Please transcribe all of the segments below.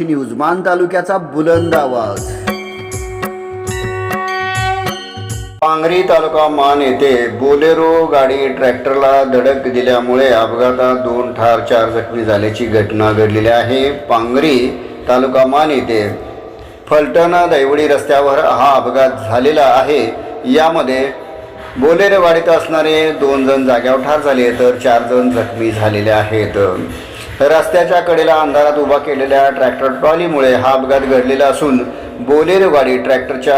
News मान तालुक्याचा बुलंद आवाज. पांगरी तालुका मान येथे बोलेरो गाडी ट्रॅक्टरला धडक दिल्यामुळे अपघातात दोन ठार चार जखमी झाल्याची घटना घडलेली आहे. पांगरी तालुका मान येथे फलटण दैवडी रस्त्यावर हा अपघात झालेला आहे. यामध्ये बोलेरो गाडीत असणारे दोन जण जाग्यावर ठार झाले तर चार जण जखमी झालेले आहेत. रस्त्याच्या कडेला अंधारात उभा केलेल्या ट्रॅक्टर ट्रॉलीमुळे हा अपघात घडलेला असून बोलेरो गाडी ट्रॅक्टरच्या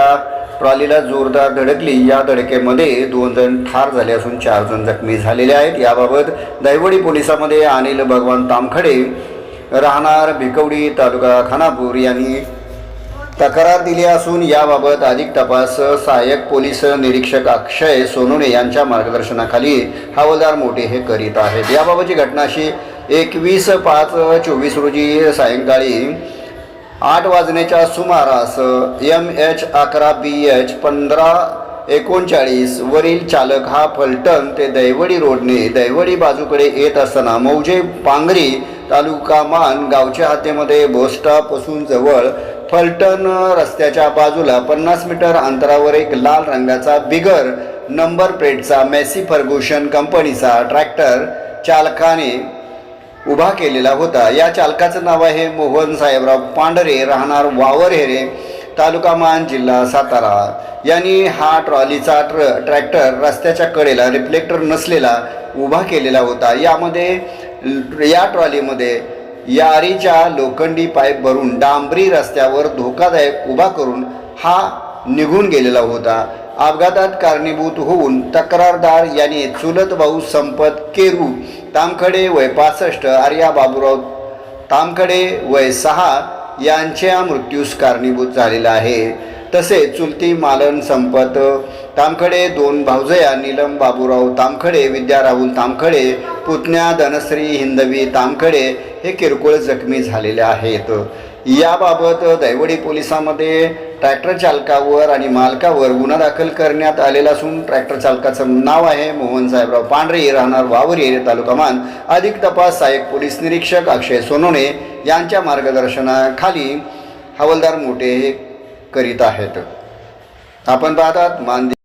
ट्रॉलीला जोरदार धडकली. या धडकेमध्ये दोन जण ठार झाले असून चार जण जखमी झालेले आहेत. याबाबत दैवडी पोलिसामध्ये अनिल भगवान तामखडे राहणार भिकवडी तालुका खानापूर यांनी तक्रार दिली असून याबाबत अधिक तपास सहाय्यक पोलीस निरीक्षक अक्षय सोनुने यांच्या मार्गदर्शनाखाली हवालदार मोठे हे करीत आहेत. याबाबतची घटना अशी एकवीस पाच चोवीस रोजी सायंकाळी आठ वाजण्याच्या सुमारास एम एच अकरा बी एच पंधरा एकोणचाळीस वरील चालक हा फलटण ते दैवडी रोडने दैवडी बाजूकडे येत असताना मौजे पांगरी तालुका मान गावच्या हातेमध्ये बोस्टापासून जवळ फलटण रस्त्याच्या बाजूला पन्नास मीटर अंतरावर एक लाल रंगाचा बिगर नंबर प्लेटचा मेसी फर्ग्युशन कंपनीचा ट्रॅक्टर चालकाने उभा केलेला होता. या चालकाचं नाव आहे मोहन साहेबराव पांढरे. राहणार वावरहेरे तालुका मान जिल्हा सातारा. यांनी हा ट्रॉलीचा ट्र ट्रॅक्टर रस्त्याच्या कडेला रिफ्लेक्टर नसलेला उभा केलेला होता. यामध्ये या ट्रॉलीमध्ये यारीच्या लोखंडी पाईप भरून डांबरी रस्त्यावर धोकादायक उभा करून हा निघून गेलेला होता. अपघातात कारणीभूत होऊन तक्रारदार यांनी चुलत भाऊ संपत केरू तामखडे वय पासष्ट आर्या बाबूराव तामखडे वय सहा यांच्या मृत्यूस कारणीभूत झालेला आहे. तसेच चुलती मालन संपत तामखडे दोन भाऊजया नीलम बाबूराव तामखडे विद्या राहुल तामखडे पुतण्या धनश्री हिंदवी तामखडे हे किरकोळ जखमी झालेले आहेत. याबाबत दैवडी पोलिसामध्ये ट्रॅक्टर चालकावर आणि मालकावर गुन्हा दाखल करण्यात आलेला असून ट्रॅक्टर चालकाचं नाव आहे मोहन साहेबराव पांढरे. राहणार वावरी तालुका मान. अधिक तपास सहाय्यक पोलीस निरीक्षक अक्षय सोनोने यांच्या मार्गदर्शनाखाली हवालदार मोठे हे करीत आहेत. आपण पाहतात मान